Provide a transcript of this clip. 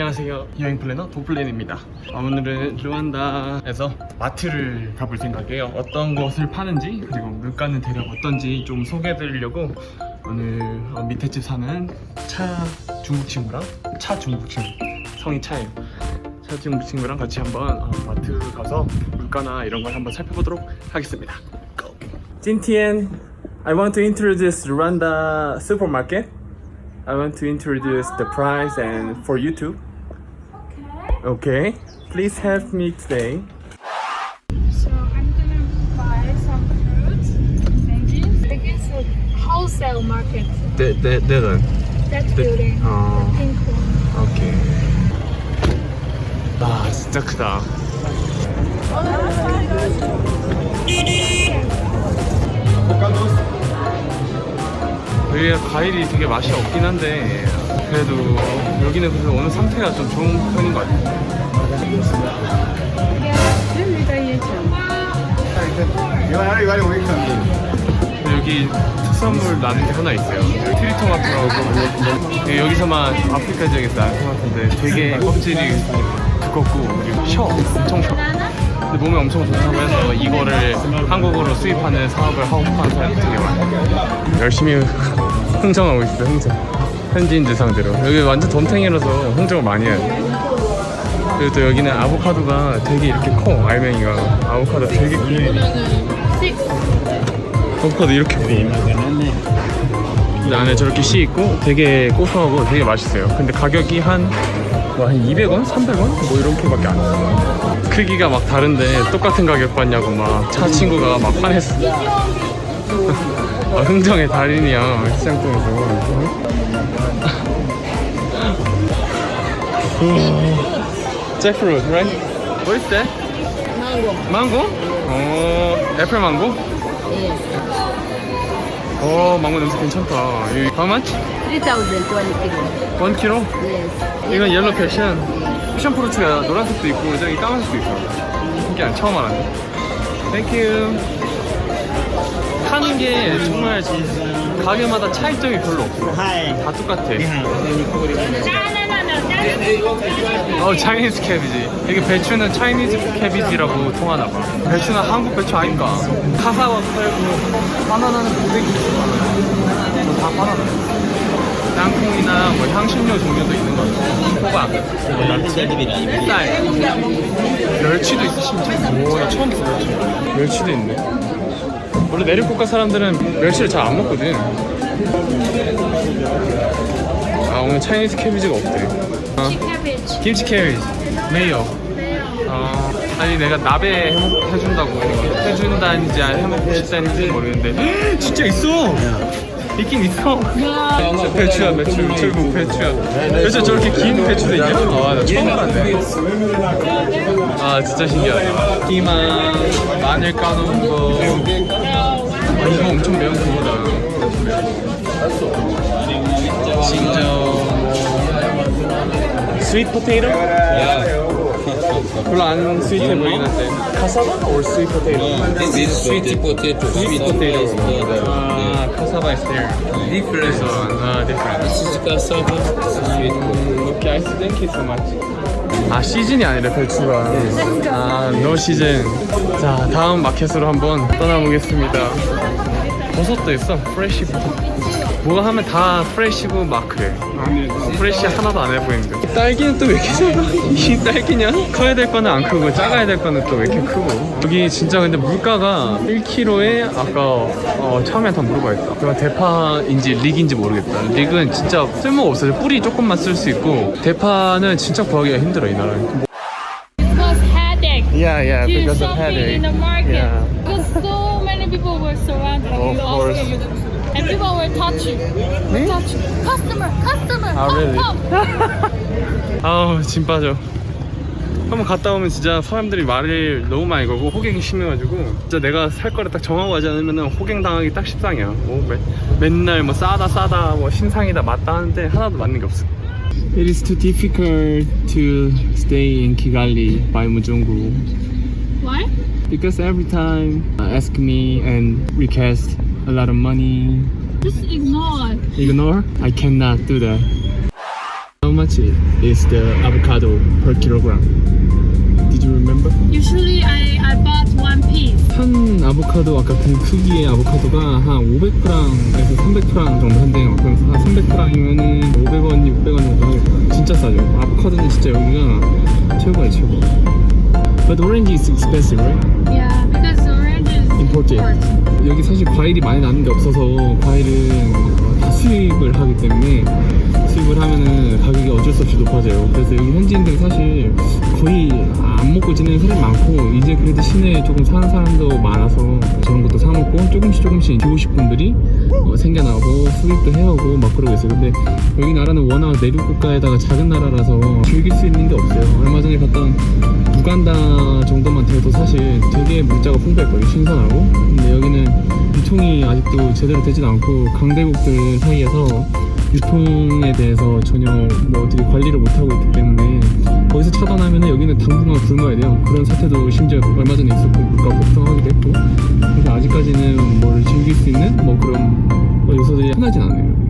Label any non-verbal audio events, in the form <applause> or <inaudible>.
안녕하세요. 여행 플래너 도플랜입니다. 아, 오늘은 루안다에서 마트를 가볼 생각이에요. 어떤 것을 파는지 그리고 물가는 대략 어떤지 좀 소개해드리려고 오늘 어, 밑에 집 사는 차 중국 친구랑 차 중국 친구 성이 차예요. 차 중국 친구랑 같이 한번 어, 마트 가서 물가나 이런 걸 한번 살펴보도록 하겠습니다. Go. 今天 I want to introduce Rwanda supermarket. I want to introduce the price and for YouTube. Okay. Okay. Please help me today. So I'm gonna buy some fruits and veggies. It is a wholesale market. 네, 네, 네, 네. That 네. building. 어. The pink one. 오케이. 아, 진짜 크다. 여기가 과일이 되게 맛이 없긴 한데 그래도 여기는 그래서 오늘 상태가 좀 좋은 편인 것 같아요. 여기 특산물 나는 게 하나 있어요. 트리토마토라고 네, 여기서만 아프리카 지역에서 나는 토마토인데 되게 껍질이 두껍고 그리고 셔 엄청 셔. 근데 몸에 엄청 좋다고 해서 이거를 한국으로 수입하는 사업을 하고 싶어하는 사람이 되게 많아요. 열심히 <laughs> 흥정하고 있어요. 흥정. 현지인들 상대로 여기 완전 덤탱이라서 흥정을 많이 해요. 그리고 또 여기는 아보카도가 되게 이렇게 커 알맹이가 아보카도 되게 크네. 아보카도 이렇게 커. 근데 안에 저렇게 씨 있고 되게 고소하고 되게 맛있어요. 근데 가격이 한, 뭐 한 200원? 300원? 뭐 이렇게밖에 안 해요. 크기가 막 다른데 똑같은 가격 받냐고 막 차 친구가 막 화냈어. 아, 흥정의 달인이야, 시장통에서. Jackfruit, right? What is that? Mango. 망고? 어, 애플 망고? Yes. 어, 망고 냄새 괜찮다. 이 How much? 3,000 kilo. 1 kg? Yes. 이건 옐로 패션. 패션 프루트야. 노란색도 있고 저기 까만색도 있어. 신기한 처음 알았네. 땡큐. 파는 게 정말 가게마다 차이점이 별로 없어. 다 똑같아. 어, 차이니즈 캐비지. 이게 배추는 차이니즈 캐비지라고 통하나 봐. 배추는 한국 배추 아닌가? 카사와 팔고 바나나는 고데기. 다 바나나. 땅콩이나 뭐 향신료 종류도 있는 것 같아. 호박, 쌀, 멸치도 있어 심지어. 오, 나 처음 봤어 멸치. 멸치도 있네. 원래 내륙국가 사람들은 멸치를 잘 안 먹거든. 아 오늘 차이니즈 캐비지가 없대. 어. Cabbage. 김치 캐비지, 메이요. 어, 아니 내가 나베 해먹, 해준다고 해준다는지 해먹고 싶다는지 모르겠는데 진짜 있어. 있긴 있어. 진짜 배추야 배추 결국 배추야. 배추 저렇게 긴 배추도 있냐? 아 나 처음 알았네. 아 진짜 신기하다. 끼만 마늘 까놓은 거. 아, 이거 엄청 매운 그거다. 진정. 스윗 포테이토? 별로 안 스윗해 보이긴 한데. 카사바 or sweet potato? This is sweet potato. Sweet potato. Ah, cassava is there. Different. One, ah, different. This is cassava. Sweet potato. Okay, I thank you so much. 아 시즌이 아니라 배추가 아 no 시즌 자 다음 마켓으로 한번 떠나보겠습니다 버섯도 있어 프레쉬 뭐가 하면 다 프레쉬고 막 그래 어, 프레쉬 하나도 안 해 보이는데 딸기는 또 왜 이렇게 작아? <laughs> 이 딸기냐? 커야 될 거는 안 크고 작아야 될 거는 또 왜 이렇게 크고 여기 진짜 근데 물가가 1kg에 아까 어, 처음에 다 물어봐야겠다 그럼 대파인지 릭인지 모르겠다 릭은 진짜 쓸모가 없어요 뿌리 조금만 쓸 수 있고 대파는 진짜 구하기가 힘들어 이 headache. Yeah, yeah, because of headache. Yeah. Many people were surrounding Of you, course. asking you, and people were touching, Me? touching. Customer, customer, Ah, come, really? come. 아우 진 빠져 한번 갔다 오면 진짜 사람들이 말을 너무 많이 걸고 호갱이 심해가지고 진짜 내가 살 거를 딱 정하고 가지 않으면 호갱 당하기 딱 십상이야 뭐 매, 맨날 뭐 싸다 싸다 뭐 신상이다 맞다 하는데 하나도 맞는 게 없어 It is too difficult to stay in Kigali by Mujungu Why? Because every time uh, ask me and request a lot of money Just ignore. ignore I cannot do that how much is the avocado per kilogram? Did you remember? Usually I, I bought one piece. 한 아보카도 아까 그 크기의 아보카도가 한 500g에서 300g 정도 한대요. 그럼 한 300g이면은 500원, 600원 정도 하니까 진짜 싸죠. 아보카도는 진짜 여기가 최고예요, 최고. But orange is expensive, right? Yeah, because orange is Imported. 여기 사실 과일이 많이 나는 게 없어서 과일은 다 수입을 하기 때문에 수입을 하면은 가격이 어쩔 수 없이 높아져요. 그래서 여기 현지인들 사실 거의 안 먹고 지내는 사람이 많고 이제 그래도 시내에 조금 사는 사람도 많아서 저런 것도 사 먹고 조금씩 조금씩 기호식 분들이 어, 생겨나고 수입도 해오고 막 그러고 있어요. 근데 여기 나라는 워낙 내륙 국가에다가 작은 나라라서 즐길 수 있는 게 없어요. 얼마 전에 갔던 우간다 정도만 돼도 사실 되게 물자가 풍부했거든요. 신선하고. 근데 여기는 유통이 아직도 제대로 되진 않고 강대국들 사이에서 유통에 대해서 전혀 뭐 어떻게 관리를 못하고 있기 때문에 거기서 차단하면 여기는 당분간 굶어야 돼요. 그런 사태도 심지어 얼마 전에 있었고 물가 폭등하기도 했고 그래서 아직까지는 뭘 즐길 수 있는 뭐 그런 뭐 요소들이 흔하진 않아요.